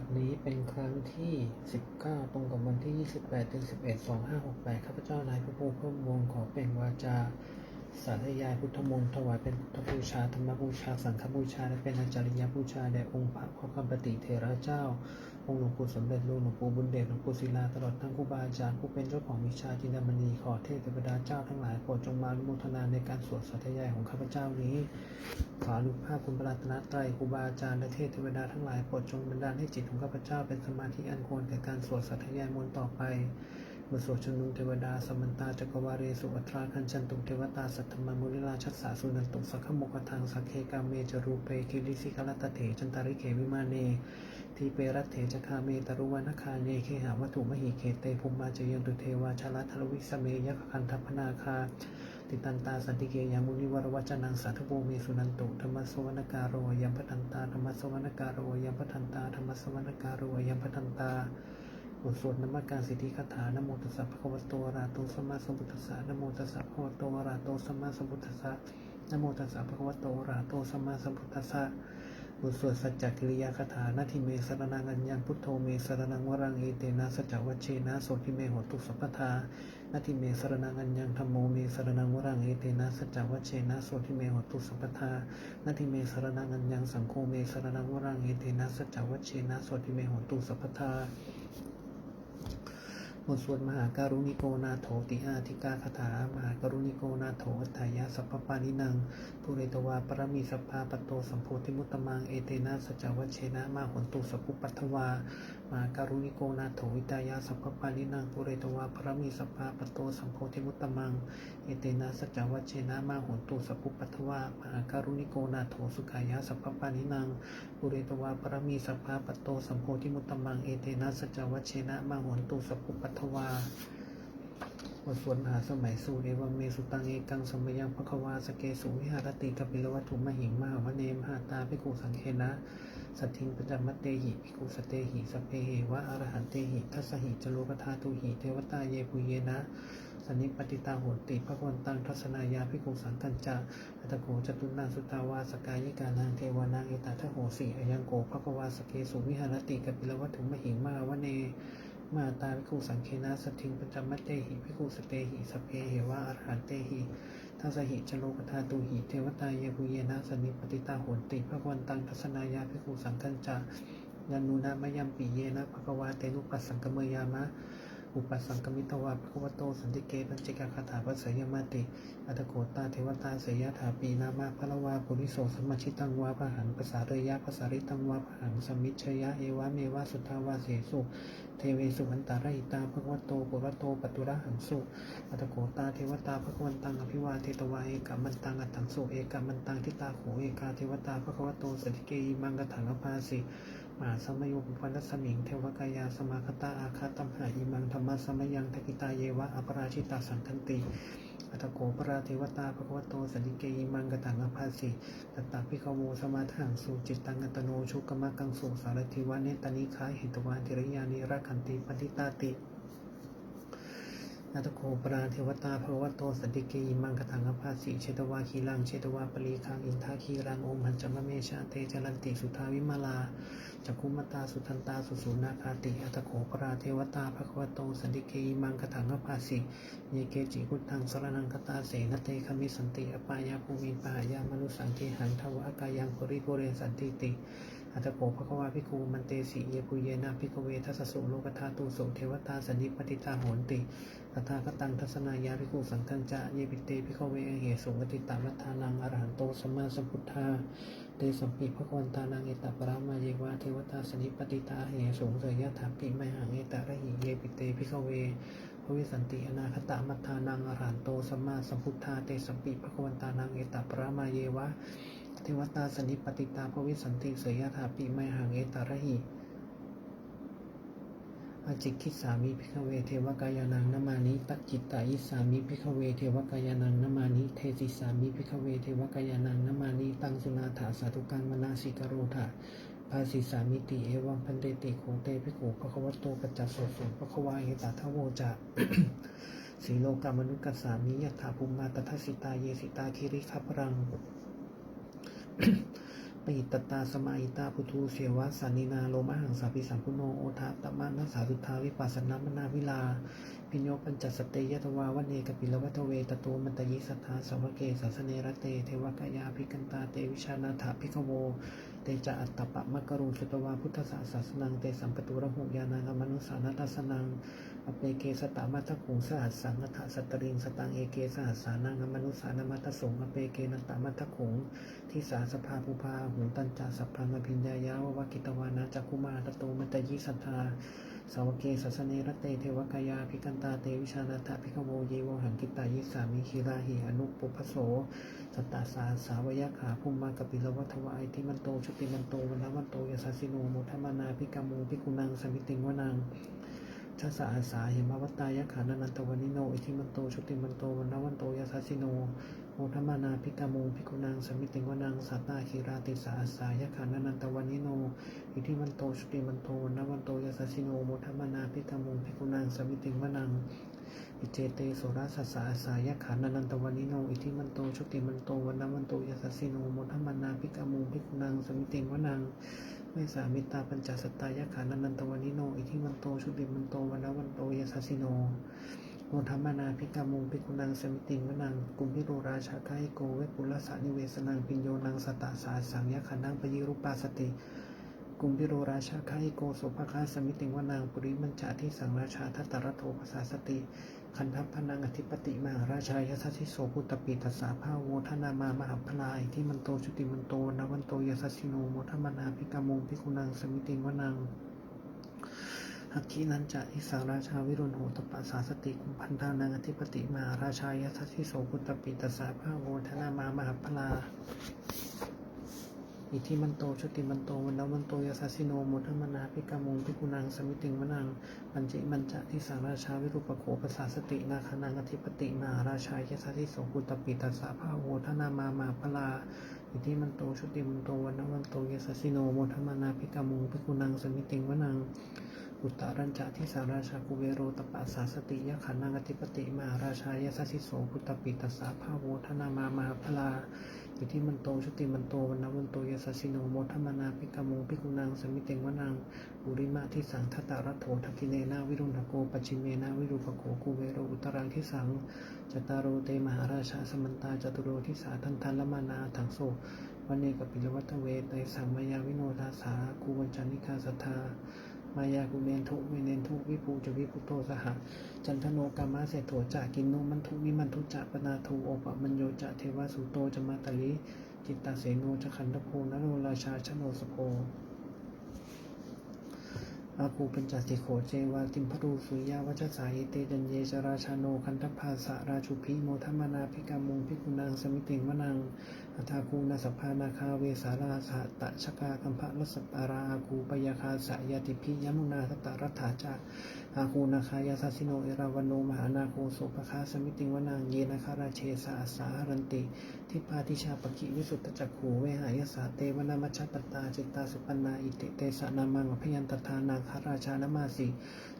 บัดนี้เป็นครั้งที่ 19 ตรงกับวันที่ 28เดือน11 2568 ข้าพเจ้านายพระภูเพิ่มวงขอเป็นวาจา สาธยายพุทธมนต์ถวายเป็นพุทธบูชา ธรรมบูชา สังฆบูชา และเป็นอาจาริยบูชา แด่องค์พระพระคำปติเทระเจ้า งค์หลวงปู่สมเด็จหลวงปู่บุญเดชหลวงปู่ศิลาตลอดทั้งครูบาอาจารย์ผู้เป็นเจ้าของวิชาจินดามณีขอเทพเทวดาเจ้าทั้งหลายโปรดจงมาอนุโมทนาในการสวดสาธยายของข้าพเจ้านี้ขออนุภาพคุณพระรัตนตรัยครูบาอาจารย์และเทพเทวดาทั้งหลายโปรดจงบันดาลให้จิตของข้าพเจ้าเป็นสมาธิอันควรแก่การสวดสาธยายมนต์ต่อไปเมื่อสวดชนุงเทวดาสมันตาจักรวาเรสุอัตราคันชันตุเทวตาสัทธมมุนิราชัสสาสุนันตุสักขโมกทังสักเคกามเมจรูเปคิริสิกลัตตเถจันตาริเขวิมาเน ทีเปรัตเถจคาเมตรุวนาคาเนเคหาวัตถุมหิเคเตภุมมาจยันตุเทวาชลัทธรวิสเมยะคันทัพนาคา ติตันตาสันติเกยามุนิวรวัจนังสัทธโบเมสุนันตุธรรมสวนาการโรยัมปทันตาธรรมสวนาการโรยัมปทันตาธรรมสวนาการโรยัมปทันตาบทสวดนมัสการสิทธิคาถานโมตัสสะภะคะวะโตอะระโตสัมมาสัมพุทธัสสะนโมตัสสะภะคะวะโตอะระโตสัมมาสัมพุทธัสสะนโมตัสสะภะคะวะโตอะระหะโตสัมมาสัมพุทธัสสะ บทสวดสัจจกิริยาคาถานาทิเมสรนังอัญญังพุทโธเมสรนังวรังเอเตนะสัจจวัชเชนะโสทิเมหตุสัพพทานาทิเมสรนังอัญญังธรรมโมเมสรนังวรังเอเตนะสัจจวัชเชนะโสทิเมหตุสัพพทานาทิเมสรนังอัญญังสังโฆเมสรนังวรังเอเตนะสัจจวัชเชนะโสทิเมหตุสัพพทา บทสวดมหาการุณิโกนาโถติอาธิกาคาถา มหาการุณิโกนาโถอัตถายาสัพพปานินังปุเรตวาปรมีสัพพาปโตสัมโพธิมุตตมัง เอเตนะสัจจวัชเชนะมาหนตุสัพพุปัทวา มหาการุณิโกนาโถวิตายาสัพพปานินังปุเรตวาพรมีสัพพาปโตสัมโพธิมุตตมัง เอเตนะสัจวัชเชนะมาหนตุสัพพุปัทวามหาการุณิโกนาโถสุขายะสัพพปานินังปุเรตวาพรมีสัพพาปโตสัมโพธิมุตตมัง เอเตนะสัจวัชเชนะมาหนตุสัพพุปัทวา ทสวดมหาสมัยสูตรเอวเมสุตังเอกังสมยังพระควาสเกสุวิหารติกปิลวัตถุมหิงมหาวเนมหาตาภิกุสังเคนะ สัทธิงปจามัตเตหิภิกุสเตหิสเพเหวะอรหันเตหิทัสหิจโลกธาตุหิเทวตาเยปุเยนะสันนิปติตาโหติพระวันตังทัศนายาภิกุสังกัญจาอัตโกจตุนาสุตาวาสกายิกานังเทวานังเอตาทโหสีอยังโกภควาสเกสุวิหารติกปิลวัตถุมหิงมหาวเน มาตาภิกขุสังเคนะสตทิงปัญจมัตเตหิภิกขุสเตหิสเพเหวะอรหันเตหิทัสหิจโลกธาตุหิเทวตาเยปุเยนะสนิปติตาโหนติพระวันตังทัศนายาภิกขุสังคัญจายานนูนามยัมปีเยนะภควาเตนุปัสสังกเมยามะ อุปสังกมิตวาภควโตสันติเกปัญจิกาคาถาปัสสยมาติ อัตโกตาเทวตาเสยถาปีนามาพระวาปุริโสสมชิตังวาพหังภาษาเรยะภาษาริตังวาพหังสมิชยะเอวะเมวะสุทธาวาเสสุ เทเวสุหันตาราหิตาภควโตปุรโตปตุระหังสุ อัตโกตาเทวตาภควันตังอภิวาเทตวาเอกามันตังอัตถังสุเอกามันตังทิตาโขเอกาเทวตาภควโตสันติเกยมังกถังอภาสิ มหาสมยุปปันนสมิง เทวกายาสมาคตาอาคาตัมหาอิมังธรรมะสมยังทกิตาเยวะอปราชิตาสังคันติอัตโกปราเทวตาภควโตสันติเกยิมังกตังอภาสิตตาภิกโวสมาทังสุจิตตังอัตโนชุกมะกังสุสารทิวะเนตานิคายเหตวานติริยานิรักขันติปฏิตาตินาตโคปราเทวตาภควโตสันติเกยิมังคถังอภาสิเชตวาคีรังเชตวาปรีคังอินทาคีรังโอมหันจมเมชาเตจรันติสุทาวิมาลา จักคุมตาสุทันตาสุสุนาคาติอัตโขปราเทวตาภควโตสันติเกยิมังคถังอภาสิเยเกจิกุตังสรนังคตาเสนเตคมิสันติอปายาภูมิปหายามนุสังเกหังทวะกายังปริโภเรสันติติอัตโกภควาภิกขุมันเตสีเยปุเยนะภิกเวทัสสุโลกธาตุสุเทวตาสันิปติตาโหนติตถาคตังทัศนายาภิกขุสังฆัญจะเยปิเตภิกเวเหสุงติตามัฏฐานังอรหันโตสัมมาสัมพุทธา เตสัมปิภควันตานังเอตปรามาเยวะเทวตาสนิปติตาเหสุงเสยยะถาปิไมหังเอตระหิเยปิเตพิกขเวภวิสันติอนาคตามัทานังอรหันโตสัมมาสัมพุทธาเตสัมปิภควันตานังเอตปรามาเยวะเทวตาสนิปติตาภวิสันติเสยยถาปิไมหังเอตระหิ อาจิกิสามิพิกเวเทวกายานังนามานิตัจจิตตาอิสามิพิกเวเทวกายานังนามานิเทสิสามิพิกเวเทวกายานังนามานิตังสุนาถาสาธุกังมนาสิกโรธาภาสิสามิติเอวังพันเตติโคเตภิกขุภควโตปัจจสโสสุภควาเหตาทโวจะสีโลกามนุกัสสามิยถาภูมิมาตทัสิตาเยสิตาคิริขัพรัง ปิตตาสมาหิตาพุทูเสวะสานินาโลมะหังสาปิสัมพุโนโอทาตมะนัสสาสุทธาวิปัสสนามนาวิลา พิญโยปัญจสเตยตวาวันเนกปิลวัตเวตโตมันตยิสัทธาสวะเกสัสเนรเตเทวกายาภิกันตาเตวิชานาถาภิกขโว เตจะอัตตปะมะกรุงสุตวาพุทธศาสสนังเตสัมปตุระหุยานังอมนุสานัตสนัง อเปเกสตามัตถคุงสหัสสังนัทสตริงสตังเอเกสหัสสานังอมนุสานมัตสงอเปเกนตามัตถคุงทิสาสภาภูพาหุตัญจาสัพพังอภิญญายาววกิตวานาจักคุมาตโตมัตยิสัทธาสาวเกสัสเนรเตเทวกายาภิกันตาเตวิชานาถภิกขโวเยวหังกิตายิสามิคิราหิอนุปุพโสสตาสาสาวยขาภูมากปิลวัฏวายทิมันโตชุติมันโตวันวันโตยสัสสิโนโมทมานาภิกขมูภิกุนังสมิติงวนัง ชาสาอาสาเหมวัตตายะขานันตวนิโน อิทิมันโตชุติมันโตวันนวันโตยะสัสสิโนโมทมานาภิกขมูภิกุนังสมิติงวนังสัตตาคิราติสาอาสายขานันตวนิโน อิทิมันโตชุติมันโตวันนวันโตยะสัสสิโนโมทัมมานาพิกามุงพิกุนังสมิติงวนังอิเจเตโสราสัสสอาสายะขานันันตวันิโน อิทิมันโตชุติมันโตวันนวันโตยะสัสสิโนโมทัมมานาพิกามุงพิกุนังสมิติงวนัง เมสามิตาปัญจสตายะขานันตวานิโน อิทิมันโต ชุติมันโตวันนวันโตยสัสสิโนโมทัมมนาพิกามุงพิกุนังสมิติงวนังกุมพิโรราชาไกโกเวปุลสานิเวสนังปิญโยนังสตตาสาสังยะขานังปยิรุปาสติ กุมพิโรราชาคาหิโกโสภคาสมิติงวนางปุริมัญจาที่สังราชาทัตตรโทภาษาสติ คันทัพพนังอธิปติมหาราชายสัสสิโสพุตตปิตัสสาภาโวทนามามหาพลาย ที่มันโตชุติมันโตนวันโตยสัสสิโนโมทมนาภิกามงพิกุนังสมิติงวนางหักขีนันจะทิสังราชาวิรุณโหตปัสสาสติกุมพันธานังอธิปติมหาราชายัสสิโสพุตตปิตัสสาภาโวทนามามหาพลา อิทิมันโตชุติมันโตวันดาวันโตยาสาสิโนโมทมมนาพิกามุงพิกุนังสมิติงมนังปัญจิมันจะทิสังราชาวิรุปโขภาษาสตินาคานังอธิปติมหาราชายสาทิโสกุตปิตัสสะภาโวทนามามาพลาอิทิมันโตชุติมันโตวันดาวันโตยาสาสิโนโมทมมนาพิกามุงพิกุนังสมิติงมนัง อุตตรัญจะที่สาราชากุเวโรตปัสสาสติยะขันนังอธิปติมหาราชายสัสสิโสพุตปิตัสสะภาโวทนามามหาพลาอิทิมันโตชุติมันโตวันนวันโตยสัสสิโนโมทมนาภิกขโมภิกุนังสมิเตงวนังบุริมาทิสังทัตตารัตโถทักกิเนนาวิรุณโกปัจจิเมนาวิรูปโขกุเวโรอุตรังทิสังจตารโรเตมหาราชาสมันตาจตุโรทิสาทันทันละมานาถังโสวันเนกปิลวัตเวเตสังมายาวิโนทาสาคูวัญจนิกาสัทธา มายากุเมนทุเวเนนทุวิภูจวิพุโตสหจันทโนกามาเสโถจากินโนมันทุวิมันทุจะปนาทูโอปะมัญโยจะเทวสุโตจะมาตลิจิตตาเสโนจะขันธโพนโรราชาชโนสโพอาคูเป็นจัติโขเจวาติมพรูสุยาวัชสายเตจันเยจราชาโนคันธภาสะราชุพีโมทมมนาภิกามุงภิกุนังสมิติงวนัง อัฐาคูนาสพานาคาเวสาราสหตะชกาคัมภะรสปาราอาคูปยาคาสะยติพิยมุนาสตารัฐาจาอาคูนาคายาสสิโนเอราวโนมหานาโคโสภคาสมิติงวนางเยนาคาราเชสาสารันติทิพาทิชาปกิวิสุทธจักขูเวหายสาเตวนามัชฌปตตาจิตตาสุปันาอิติเตสะนามังอภยันตทานาคาราชานมาสี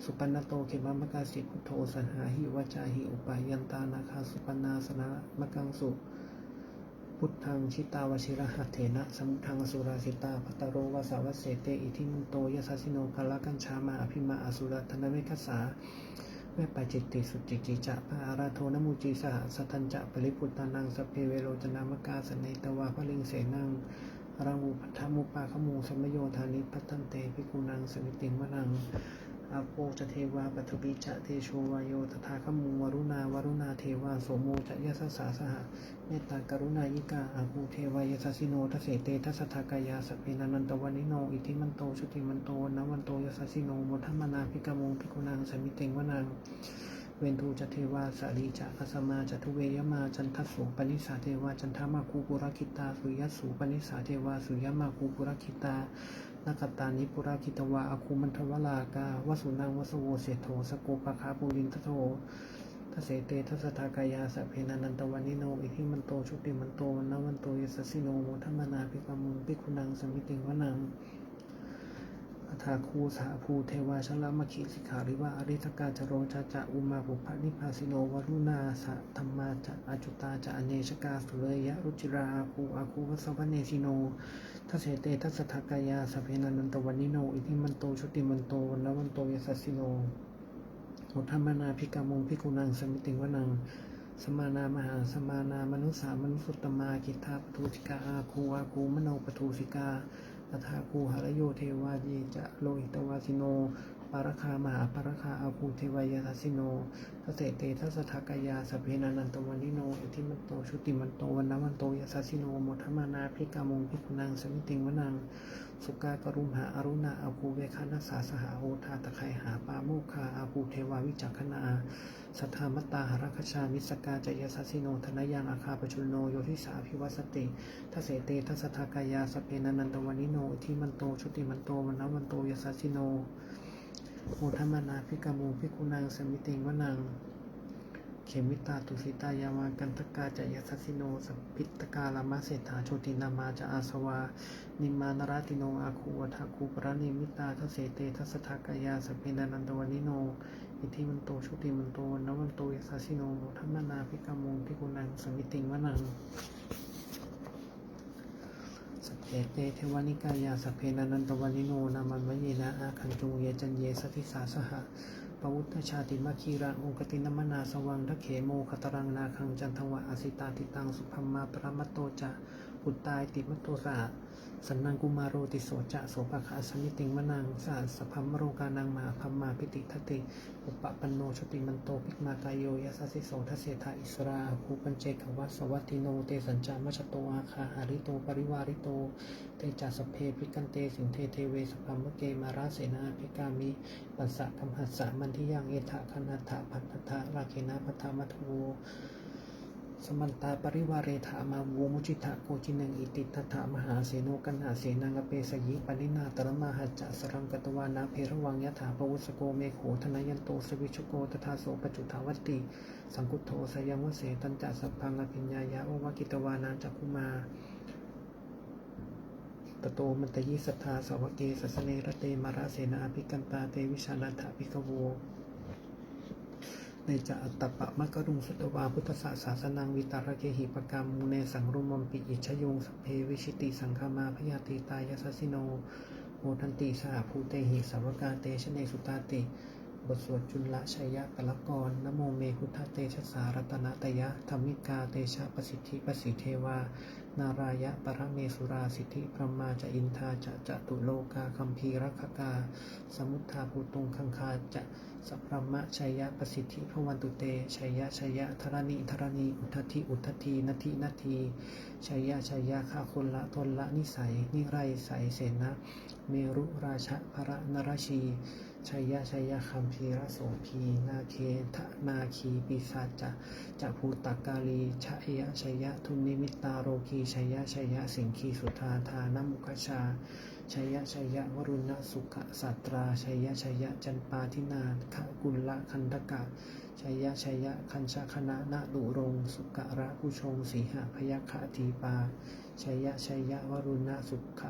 สุปันโตเขมมกาสิพุทโธสันหาหิวจาหิอุปายันตานาคาสุปันาสนามกังสุ พุทธังชิตาวชิระหัตเถนะสมุทังสุราสิตาพัตตโรวาสาวัสเสเตอิทิมุโตยสัสสิโนภลกัญชามาอภิมาอสุรธนเวคัสสาเวปปัจจิตติสุจิจิจะพระอาราโทนมุจีสหสัทัญจะปริพุตานังสเพเวโรจนามกาสเนตวาพลิงเสนังรังอุปัฏฐมุปาขมูสมโยธานิพัตตันเตภิกุนังสมิติงวนัง อาโปจะเทวาปัทวิจะเทโชวายโยตถาคมูวรุณาวรุณาเทวาโสโมจะยสสาสหะเมตตากรุณายิกาอาคูเทวายสัสสิโนทเสเตทัสทากายาสเพนันตวันิโนอิทิมันโตชุติมันโตนวันโตยสัสสิโนโมทัมนาภิกมงภิกุนังสมิเตงวนังเวนทูจะเทวาสาลีจะคัสมาจะทุเวยมาจันทสโสปนิสาเทวาจันทามาคูปุรคิตาสุยัสสูปนิสาเทวาสุยมาคูปุรคิตา นักตานิปุราคิตวาอาคูมันทวลากาวสุนังวสโวเสโทสโกปะคาปุรินทโททเสเตทัสทากายาสพเพนันันตวันนิโน อิทิมันโตชุติมันโตวันนวันโตยสสิโนโมทัมมนาภิกามุงภิกุนังสมิติงวนังอัทาคูสาภูเทวาชลมคิสิกขาริวะอริทกาจโรจาจะอุมาปุพะนิพาสิโนวรุณาสะธรรมาจะอจุตาจะอเนชกาสุเลยะรุจิราอาคูอาคูวสวเนสิโน ทัศเสตทัสทากายาสเพนันันตวันนิโน อิทิมันโตชุติมันโตวันนวันโตยสัสสิโนโอธรรมนาภิกามงพิกุนังสมิติงวนัง สมานามหาสมานามนุสามนุสุตมากิทาปทุสิกาอาคูอาคูมโนปทุสิกาอัฐาคูหรโยเทวายีจะโลหิตวาสิโน ปารคามหาปารคาอาคูเทวายาทัสิโนทัสเสเตทัสทากายาสเพนันันตวันิโนอิทิมันโตชุติมันโตวันนวันโตยสัสสิโนโมทมานาภิกามงภิกุนังสมิติงวนัง สุกากรุมหาอรุณาอาคูเวคานัสสาสหาโอทาตะไคหาปาโมคาอาคูเทวาวิจักขณาสัทธามตตาหรคชามิสกาจยสัสสิโนธนยังอาคาปชุโนโยทิสาภิวัสติทัสเสเตทัสทากายาสเพนันันตวันิโนอิทิมันโตชุติมันโตวันนวันโตยสัสสิโน โมทมานาภิกามูภิกุนังสมิติงวนัง เขมิตาตุสิตายามากันตกาจยสัสสิโนสพิตกาลามาเศรษฐาโชตินามาจะอาสวา นิมานราติโนอาคูวทาคูปรณิมิตาทเสเตทัสทากายาสพเพนันันตวันิโน อิทิมันโตชุติมันโตนวันโตยสัสสิโนโมทัมมานาภิกามุงภิกุนังสมิติงวนัง เพเตเทวานิกายาสเพเพนันตวานิโนนามันวเยนะอาคันจุงเยจันเยสติสาสหะปวุตชาติมัคคีรังองคตินมนาสวังทะเขโมคตรังนาคังจันทวะอสิตาติตังสุพัมมาปรมัตโตจะอุตตายติมัตโตสะ สันนังกุมารโรติโสจะโสภคาสมิติงมะนังสาสพัมมโรกานังมาพัมมาพิติทติ อุปปันโนชติมันโตภิกมากายโยยัสสิโสทเสธาอิสราภูปัญเจกวัสสวัตติโนเตสัญจามัชโตอาคาหาริโตปริวาริโตเตจัสสพเพภิกันเตสิงเทเทเวสพัมมเกมาราเสนาภิกามิปัสสะกัมหัสสะมันทิยังเอทะคนัตถะพัทธะราเคนะพัทธมัทโว สมันตาปริวาเรถามาโวมุจิตะโกจินังอิติตถามหาเสโนกันหาเสนังเปสยิปนินาตรมาหัจจะสรังกตวานาเพรวังยถาปวุสโกเมโขธนยันโตสวิชโกตถาโสปจุทาวัตติ สังคุโธสยังวเสตันจัสพังอภิญญายะโอวกิตวานาจักุมาตโตมันตยิสัทธาสวเกสัสเนรเตมาราเสนาภิกันตาเตวิชานันทภิกขโว ในจะอัตตปะมะกรุงสุตวาพุทธศาสาสนังวิตารเกหิปกรรมมูเนสังรุมมปิอิชยงสเพวิชิติสังฆามาพยาติตายัสสิโนโมทันติสหภูเตหิสาวกาเตชเนสุตาติ บทสวดจุลชัยยะกลกรนโมเมพุทธเตชะสารัตนตยะธรรมิกาเตชะประสิทธิประสิเทวา นารายะปรเมสุราสิทธิพรหมาจะอินทาจะจตุโลกาคัมภีรักกา สมุทธาภูตุงคังคาจะสัพพมะชัยยะประสิทธิพระวันตุเตชัยยะชัยยะธรณีธรณีอุทธิอุทธินาทีนาทีชัยยะชัยยะข้าคนละทนละนิสัยนิไรใสเสนะเมรุราชพระนรชี ชัยยะชัยยะคัมภีระโสพีนาเคทะนาคีปิศาจะจะภูตกาลีชัยยะชัยยะทุนนิมิตาโรคีชัยยะชัยยะสิงคีสุธาทานมุขชาชัยยะชัยยะวรุณสุขสัตราชัยยะชัยยะจันปาทินาขกุลละคันธกะชัยยะชัยยะคัญชคณะนาดุรงสุกะระผู้ชงสีหพยคทีปาชัยยะชัยยะวรุณสุข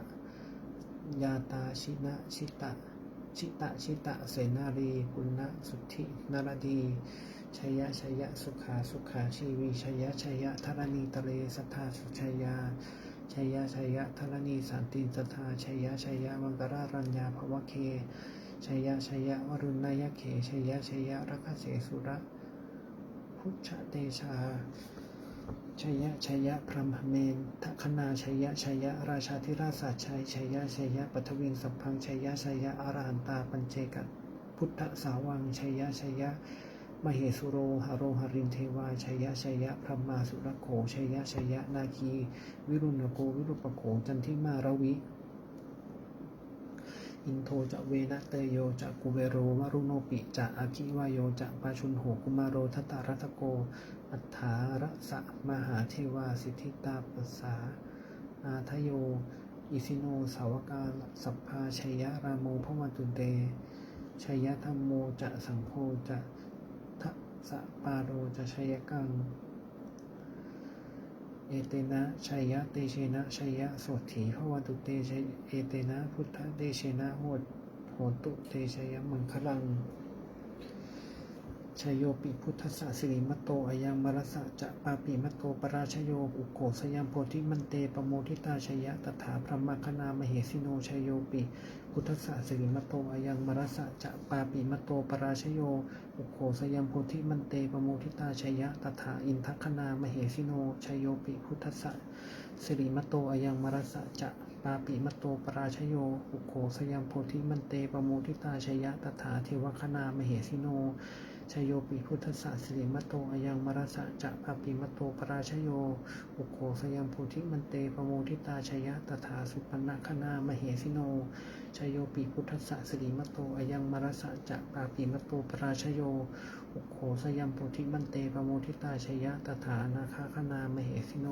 ยาตาชินะชิตะ ชิตะ ชิตะ เสนารีปุณณสุทธินารดีชยยะชยยะ สุขา สุขาชีวีชยยะชยยะธรณีตะเลสัทธาสุชยยาชยยะชยยะธรณีสันติสัทธาชยยะชยยะมังกรารัญญาภวะเคชยยะชยยะวรุณายเขชยยะชยยะรักเสสุระ พุชเตชา ชัยยะชัยยะพรหมเมนทัคนาชัยยะชัยยะราชาธิราชสัจชัยชัยยะชัยยะปัทวินสัพพังชัยยะชัยยะอรหันตาปัญเจกพุทธสาวังชัยยะชัยยะมเหสุโรหโรหรินเทวาชัยะชัยะพระมาสุรโขชัยะชัยะนาคี วิรุณโกวิรุปโขจันทิมารวิ อินโทจะเวนะเตโยจะกุเวโรวรุโนปิจะอาคิวายโยจะปาชุนโหกุมารโรทัตตารัตโก อัฏฐารสะมหาเทวาสิทธิตาปัสสาอาทโย อิสิโนสาวกาสัพพาชัยยะรามโมพวันตุเตชัยยะธรรมโมจะสังโฆจะทัสะปาโรจะชัยกัง เอเตนะชัยยะเตเชนะชัยยะโสถีพะวันตุเตเชเอเตนะพุทธเตเชนะโหดนตุเตชยมังคลังชยโยปิพุทธสสิริมตโตอายังมรสะจะปาปิมตโตปราชโยอุโกสยามโพธิมันเตปโมทิตาชยะตถาพระมคณามเหสิโนชยโยปิ พุทธสสิริมตโตอายังมรสะจะปาปิมตโตปราชโยอุโกสยามโพธิมันเตปโมทิตาชยะตถาอินทคณามเหสิโนชยโยปิพุทธสสิริมตโตอายังมรสะจะปาปิมตโตปราชโยอุโกสยามโพธิมันเตปโมทิตาชยะตถาเทวคณามเหสิโนชยโยปิพุทธสสิริมตโตอายังมรสะจะปาปิมตโตปราชโยอุโขสยังโพธิมันเตปโมทิตาชยะตถาสุปนัคณามเหสิโน ชโยปิพุทธสสิริมตโตอายังมรสะจะปาปิมตโตปราชโยอุโขสยังโพธิมันเตปโมทิตาชยะตถานาคาคณามเหสิโน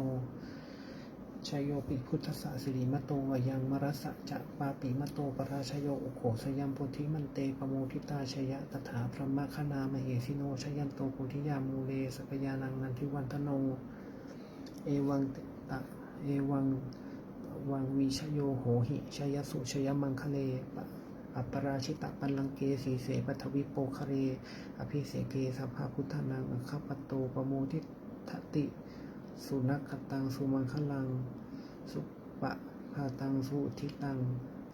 ชโยปิพุทธสสิริมตโตวยังมรสะจะปาปิมตโตปราชโยอุโขสยัมโพธิมันเตปโมทิตาชยะตถาพระมคณามเหสิโนชยันโตโพธิยามูเลสกยานังนันทิวันทโน เอวังตะเอวัง วังวีชโยโหหิ ชยสุชยมังคะเลปะอัปราชิตะปันลังเกสีเสปัทวิโปคะเร อภิเสเกสัพพะพุทธานังอคปโตปโมทิทติ สุนักขตัง สุมังคลัง สุปะพาตัง สุทิตัง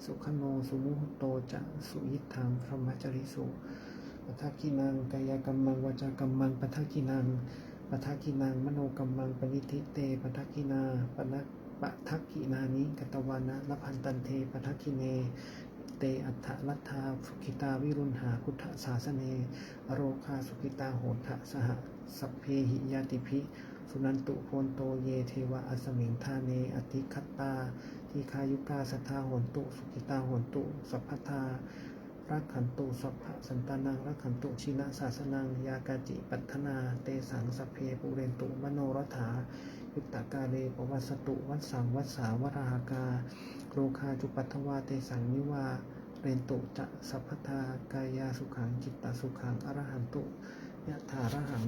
สุขโน สุมุหโตจะสุยิทังพรหมจริสุปทักกินังกายกรรมังวจากรรมังปทักกินังปทักกินังมโนกรรมังปณิทิเตปทักกินาปนัก ปทักกินานิกตวานะละพันตันเทปทักกิเน เตอัฏฐลัทธาสุขิตาวิรุณหาพุทธศาสเนอโรคาสุขิตาโหทะสหสัพเพหิยาติภิสุนันตุโพนโตเยเทวะอสมิงธาเนอติคัตตา ทีคายุกาสัทธาโหนตุ สุขิตาโหนตุ สัพพทารักขันตุสัพพะสันตานังรักขันตุชินะศาสนัง ยากาจิปัฏนา เตสังสัพเพปุเรนตุมโนรถา ยุตตากาเลปวัสตุ วัสสังวัสสาวราหากา โลคาจุปัทวาเตสังนิวา เรนตุจะสัพพทากายาสุขังจิตตสุขังอรหันตุยะถาระหัง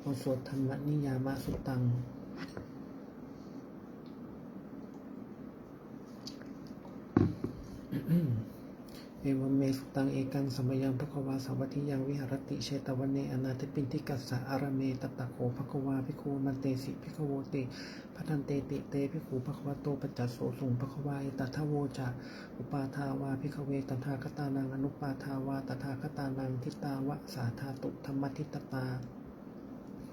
โอสถธรรมนิยามะสุตัง เอวเมสุตังเอกังสมยังภควาสาวัติยังวิหารติเชตวันเนอนาถปินทิกัสสะอารเมตตะโขภควาภิกขุมันเตสิภิขโวติพัทันเตติเตภิกขุภควโตปัจจัสโสสุงภควายตถาโวจะอุปาทาวาภิขเวตถาคตานังอนุปาทาวาตถาคตานังทิตาวะสาธาตุธรรมทิตตา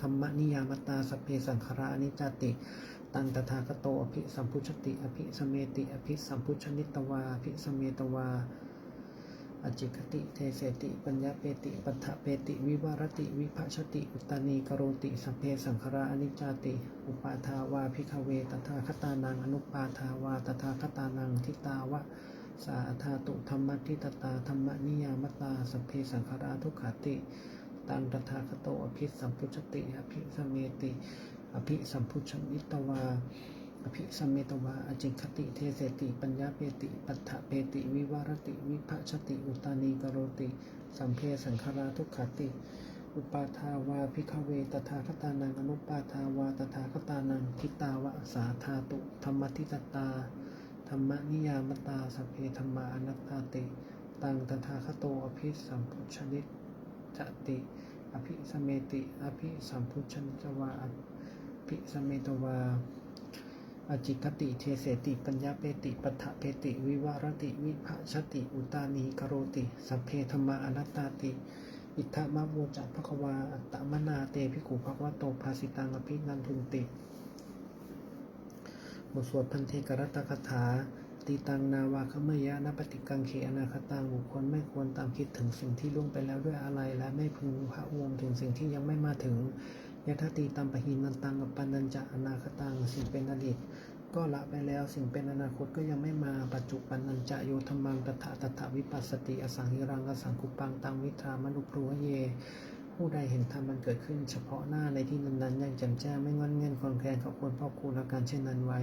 ธรรมนิยามตาสเพสังขารานิจติ ตังตถาคโตอภิสัมพุชติ อภิสมเมติ อภิสัมพุชนิตวาอภิสมเมตวา อจิคติ เทเสติ ปัญญาเปติ ปัฏฐเปติ วิวารติ วิภชติ อุตตานีกโรติสัพเพสังขารานิจจติ อุปาทาวาพิขเวตถาคตานัง อนุปาทาวาตถาคตานัง ทิตาวะ สาธาตุธรรมทิตตาธรรมนิยามตา สัพเพสังขาราทุกขติตังตถาคโตอภิสัมพุชติ อภิสมเมติ อภิสัมพุชนิตวา อภิสมเมตวาอจิคติเทเสติ ปัญญาเปติ ปัฏฐเปติ วิวารติ วิภัชติ อุตานีกโรติ สัมเพสังขาราทุกขติ อุปาทาวาพิขเวตถาคตานังอนุปาทาวาตถาคตานังทิตาวะสาธาตุธรรมทิตตาธรรมนิยามตาสัพเพธรรมาอนัตตาติ ตังตถาคโตอภิสัมพุชนิจติ อภิสมเมติ อภิสัมพุชนิจวาอภิสมเมตวา อจิคติเทเสติปัญญาเปติปัฏฐเปติ วิวารติวิภชติ อุตานีกโรติ สัพเพธรรมาอนัตตาติ อิทธามะโวจักภควาอัตตมนาเตภิกขุภควะโตภาสิตังอภินันทุนติบทสวดพันเทกรัตคาถาตีตังนาวาคเมยะนปฏิกังเขอนาคตังบุคคลไม่ควรตามคิดถึงสิ่งที่ล่วงไปแล้วด้วยอะไร และไม่พึงพระวงถึงสิ่งที่ยังไม่มาถึง ยะทตีตัมปะหินันตังกับปันนัญจะอนาคตังสิ่งเป็นอดีตก็ละไปแล้วสิ่งเป็นอนาคตก็ยังไม่มาปัจจุปันนัญจะโยธรรมังตถาตถาวิปัสสติอสังหิรังอสังคุปังตังวิทามนุปรุวเย ผู้ใดเห็นธรรมมันเกิดขึ้น เฉพาะหน้าในที่นั้นๆอย่างแจ่มแจ้งไม่งอนเงียนคลอนแคลนเขาควรพ่อคูณอาการเช่นนั้นไว้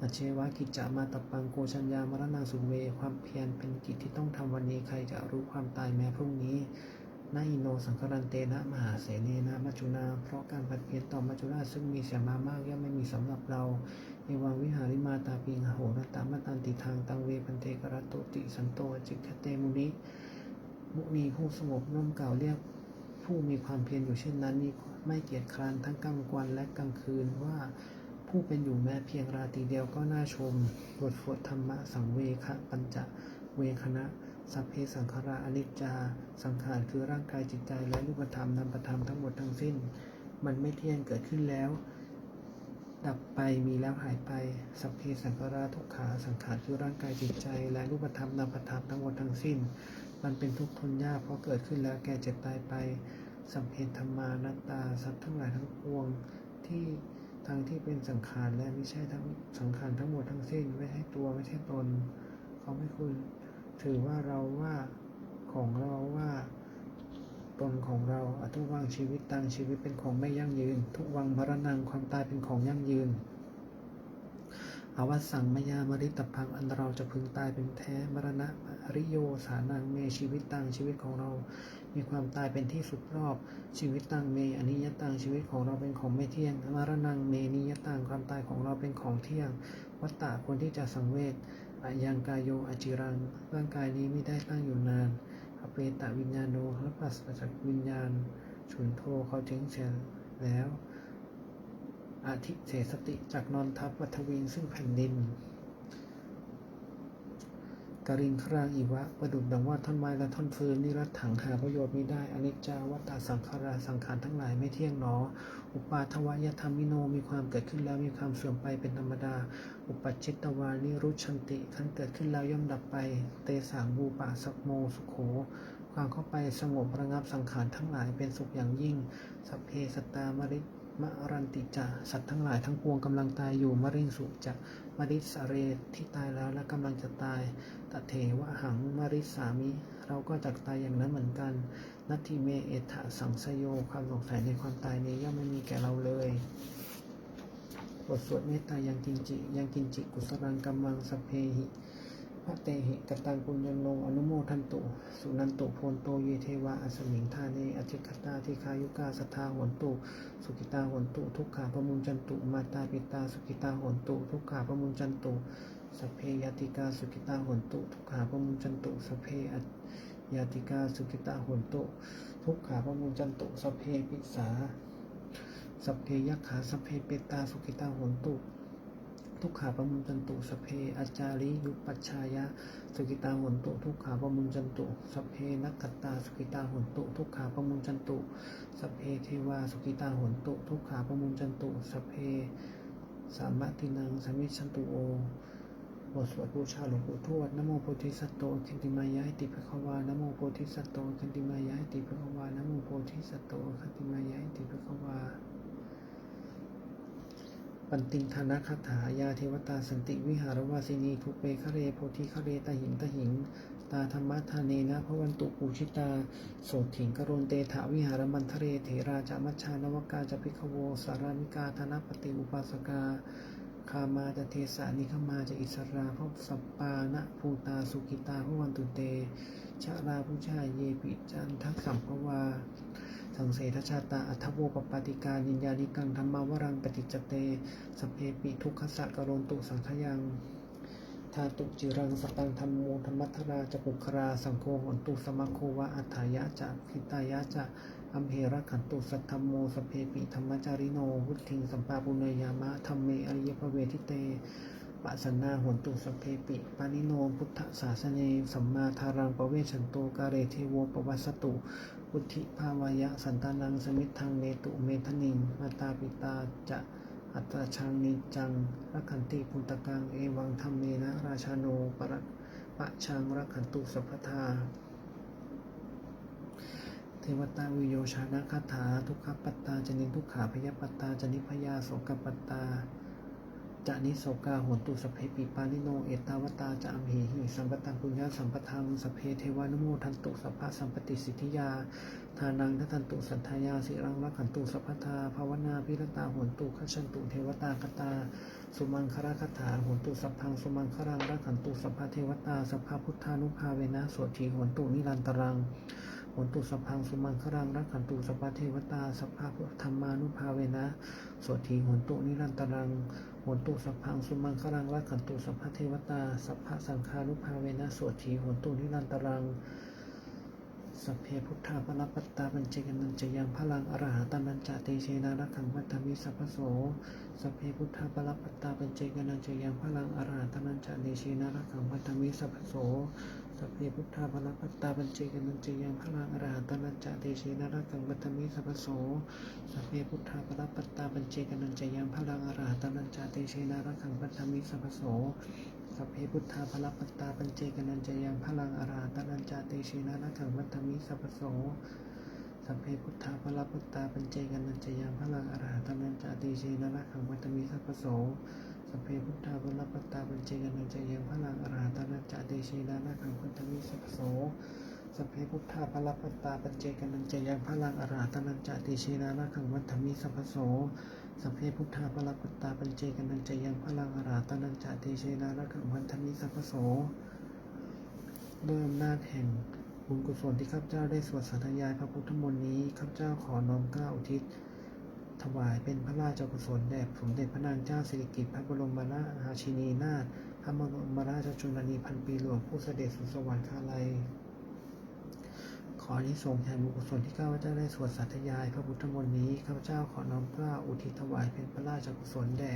อาเชวะกิจจามาตปังโกชัญญามรณังสุเว ความเพียรเป็นกิจที่ต้องทำวันนี้ใครจะรู้ความตายแม้พรุ่งนี้ นาอินโนสังครันเตนะมหาเสเนนะมัจจุนา เพราะการผัดเพี้ยนต่อมัจจุราชซึ่งมีเสียมามากย่อมไม่มีสำหรับเราเอวังวิหาริมาตาปิงหโหรตามตันติทางตังเวพันเตกรตโตติสันโตจิกเตมุนิมุนีผู้สงบร่มเก่าเรียกผู้มีความเพียรอยู่เช่นนั้นมีไม่เกียจคร้านทั้งกลางวันและกลางคืนว่าผู้เป็นอยู่แม้เพียงราตรีเดียวก็น่าชมบทสวดธรรมะสังเวคะปัญจเวคณะ สัพเพสังขาราอนิจจา สังขารคือร่างกายจิตใจและรูปธรรมนามธรรมทั้งหมดทั้งสิ้น มันไม่เที่ยงเกิดขึ้นแล้ว ดับไปมีแล้วหายไป สัพเพสังขาราทุกขาสังขารคือร่างกายจิตใจ และรูปธรรมนามธรรมทั้งหมดทั้งสิ้น มันเป็นทุกข์ทนยากเพราะเกิดขึ้นแล้วแก่เจ็บตายไป สัมเพธรรมานัตตาสัตว์ทั้งหลายทั้งปวงที่ทั้งที่เป็นสังขารและไม่ใช่ทั้งสังขารทั้งหมดทั้งสิ้น ไม่ใช่ตัวไม่ใช่ตนเขาไม่คุณ ถือว่าเราว่าของเราว่าตนของเราอทุวังชีวิตตังชีวิตเป็นของไม่ยั่งยืน ทุกวังมรณังความตายเป็นของยั่งยืนอวัสังมยามริตพังอันเราจะพึงตายเป็นแท้มรณะอริโยสานังเมชีวิตตังชีวิตของเรา มีความตายเป็นที่สุดรอบ ชีวิตตังเมอนิยตังชีวิตของเราเป็นของไม่เที่ยงมรณังเมนิยตังความตายของเราเป็นของเที่ยง วัตตะควรที่จะสังเวช อายังกายโยอจิรัง ร่างกายนี้ไม่ได้ตั้งอยู่นาน อเปตะวิญญาโนและปัสจากวิญญาณฉุนโทเขาเจ้งเสียแล้วอาทิเสสติจากนอนทับวัทวิงซึ่งแผ่นดิน กรินครางอีวะ ประดุดดังว่าท่อนไม้และท่อนฟืนนิรัตถังหาประโยชน์ไม่ได้อนิจจาวัตตาสังขาราสังขารทั้งหลายไม่เที่ยงหนอ อุปาทวายธรรมิโนมีความเกิดขึ้นแล้วมีความเสื่อมไปเป็นธรรมดา อุปัจจิตวานิรุชันติขั้นเกิดขึ้นแล้วย่อมดับไป เตสางบูปะสักโมสุโขความเข้าไปสงบระงับสังขารทั้งหลายเป็นสุขอย่างยิ่ง สัพเพสตตามริ มะรันติจะสัตว์ทั้งหลายทั้งปวงกำลังตายอยู่มริงสุจะมริสเรที่ตายแล้วและกำลังจะตายตเถวะหังมริสามิ เราก็จักตายอย่างนั้นเหมือนกัน นัตถิเมเอถะสังสโยความสงสัยในความตายนี้ย่อมไม่มีแก่เราเลยบทสวดเมตตายังกินจิ ยังกินจิกุสรังกัมมังสเพหิ พระเตหิกตังปุญญโนอนุโมทันตุ สุนันตุโพนโตเยเทวะอสมิงทาเนอจิคตาทิคายุกาสทาหนตุ สุกิตาหนตุทุกขาพมุญจันตุ มาตาปิตาสุกิตาหนตุ ทุกขาพมุญจันตุสเพยติกาสุกิตาหนตุ ทุกขาพมุญจันตุสเพยติกาสุกิตาหนตุ ทุกขาพมุญจันตุสพเพปิสาสเพยักขาสเพเปตาสุกิตาหนตุ ทุกขาปมุญจันตุสพเพอาจาริยุปัชชายะสุกิตาหนตุทุกขาปมุญจันตุสพเพนักขตตาสุกิตาหนตุทุกขาปมุญจันตุสพเพเทวาสุกิตาหนตุทุกขาปมุญจันตุสพเพสามะตินังสมิชันตุโอบทสวดบูชาหลวงปู่ทวดนโมโพธิสัตโตคันติมายะติภควานโมโพธิสัตโตคันติมายะติภควานโมโพธิสัตโตคันติมายะติภควา ปันติงธนคาถายาเทวตาสันติวิหารวาสินีทุเปคะเรโพธิคะเรตหิงตหิง ตาธรรมทาเนนะพระวันตุปูชิตา โสถิงกรณเตถาวิหารมันทะเรเถราจามัชชานวกาจพิกโวสารามิกาธนปฏิอุปาสกาคามาจะเทสานิขมาจะอิสราพระสัปปานะภูตาสุกิตาพระวันตุเตชาราพุชาเยปิจันทักสัมภวา สังเสทชาตาอัทโวปปาติการยินญานิกังธรรมาวรังปฏิจเตสเพปิทุกขสะกโรนตุสังขยังทาตุจิรังสตังธรรมโมธรรมัทราจะปุคราสังโฆหนตุสมะโควะอัฏฐายะจะพิตายะจะอัมเหระขันตุสัทธรรมโมสเพปิธรรมจาริโนวุทิงสัมปาปุเนยามะธรรมเมอริยภเวทิเต ปัสสนาหนตุสเพปิปานิโนพุทธศาสเนสัมมาทารังปเวชันโตกาเรเทโวปวัสตุพุทธิภาวยะสันตานังสมิทังเนตุเมทนิงมาตาปิตาจะอัตชังนิจังรักขันติพุตตกังเอวังธรรมเมนะราชาโนปรปะชังรักขันตุสัพพทาเทวตาวิโยชานะคาถา ทุกขปัตตาจนินทุกขาพยาปัตตาจนิพยาโสกปัตตา จะนิโสกาโหนตุสเพปิปานิโน เอตาวตาจะอัมเหหิสัมปตังปุญญาสัมปทังสเพเทวานุโมทันตุสัพพะสัมปติสิทธิยา ทานังทัทันตุสัทธายาสิรังรักขันตุสัพพทาภาวนาพิรตาโหนตุขชันตุเทวตาคตา สุมังคราคถาโหนตุสัพพังสุมังครังรักขันตุสัพพเทวตาสัพพพุทธานุภาเวนะโสทีโหนตุนิรันตรัง นตุสัพพังสุมังครังรักขันตุสัพพเทวตาสัพพธรรมานุภาเวนะสวดทีหนตุนิรันตรังหนตุสัพพังสุมังครังรักขันตุสัพพเทวตาสัพพะสังฆานุภาเวนะสวดทีหนตุนิรันตรังสัพเพพุทธาปรปัตตาปัญเจกนันจยังพลังอรหัตนันจะเตเชนารักขังวัฏมิสัพโสสัพเพพุทธาปรปัตตาปัญเจกนันจยังพลังอรหัตนันจะเตเชนารักขังวัฏมิสัพพโส สัพเพพุทธาปรปัตตาปัญเจกนันจยังพลังอรหัตนันจเตเชนารักังวัฏมิสัพโสสัพเพพุทธาปรปัตตาปัญเจกนันจยังพลังอรหัตนันจเตเชนารักังวัฏมิสัพโสสัพเพพุทธาภลปัตตาปัญเจกนันจยังพลังอาราตนันจเตชินานัขังวัตมิสัพโสสัพเพพุทธาภลปัตตาปัญเจกนันจยังพลังอาราตนันจเตชินานัขังวัตมิสัพพโส สัพเพพุทธาภลปัตตาปัญเจกนันเจยังพระลังอาราตนันจเตชินานัขังวัตมิสัพพโสสัพเพพุทธาภลปัตตาปัญเจกนันจยังพลังอาราตนันจเตชินานัขังวัตมิสัพพโสสัพเพพุทธาปรปัตตาปัญเจกันันจยังพลังอาราตนันจเตเชนารักขังวันธมิสัพพโสด้วยอำนาจแห่งบุญกุศลที่ข้าพเจ้าได้สวดสาธยายพระพุทธมนต์นี้ข้าพเจ้าขอน้อมเกล้าอุทิศ ถวายเป็นพระราชกุศลแด่สมเด็จพระนางเจ้าสิริกิติ์พระบรมราชินีนาถพระบรมราชชนนีพันปีหลวงผู้เสด็จสู่สวรรคาลัย ขออนิสงส์แห่งบุญกุศลที่ข้าพเจ้าได้สวดสาธยาย พระพุทธมนต์นี้ข้าพเจ้าขอน้อมเกล้าอุทิศถวายเป็นพระราชกุศลแด่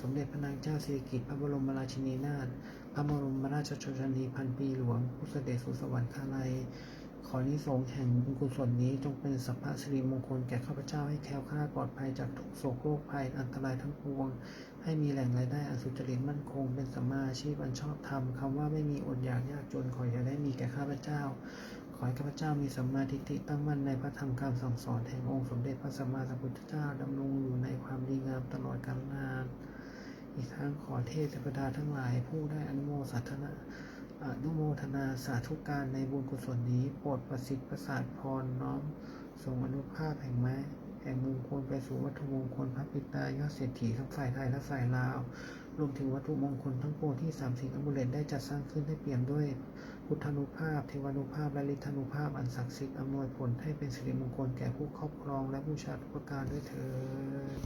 สมเด็จพระนางเจ้าสิริกิติ์พระบรมราชินีนาถพระบรมราชชนนีพันปีหลวงผู้เสด็จสู่สวรรคาลัย ขออานิสงแห่งบุญกุศลนี้จงเป็นสัพพะสิริมงคลแก่ข้าพเจ้าให้แคล้วคลาดปลอดภัยจากทุกโศกโรคภัยอันตรายทั้งปวง ให้มีแหล่งรายได้อันสุจริตมั่นคง เป็นสัมมาชีพอันชอบธรรมคำว่าไม่มีอดอยากยากจนขออย่าได้มีแก่ข้าพเจ้า ขอให้ข้าพเจ้ามีสัมมาทิฏฐิตั้งมั่นในพระธรรมคำสั่งสอนแห่งองค์สมเด็จพระสัมมาสัมพุทธเจ้าดำรงอยู่ในความดีงามตลอดกาลนาน อีกทั้งขอเทพเทวดาทั้งหลายผู้ได้อนุโมสัทนา อนุโมทนาสาธุการในบุญกุศลนี้โปรดประสิทธิ์ประสาทพรน้อมส่งอนุภาพแห่งไม้แห่งมงคลไปสู่วัตถุมงคลพระปิตายอดเศรษฐีทั้งฝ่ายไทยและฝ่ายลาว รวมถึงวัตถุมงคลทั้งปวงที่สามสิ่งอมุเลตได้จัดสร้างขึ้นให้เปี่ยมด้วย พุทธนุภาพ เทวานุภาพ และฤทธานุภาพอันศักดิ์สิทธิ์อำนวยผลให้เป็นสิริมงคลแก่ผู้ครอบครองและผู้ชาทุกประการด้วยเถิด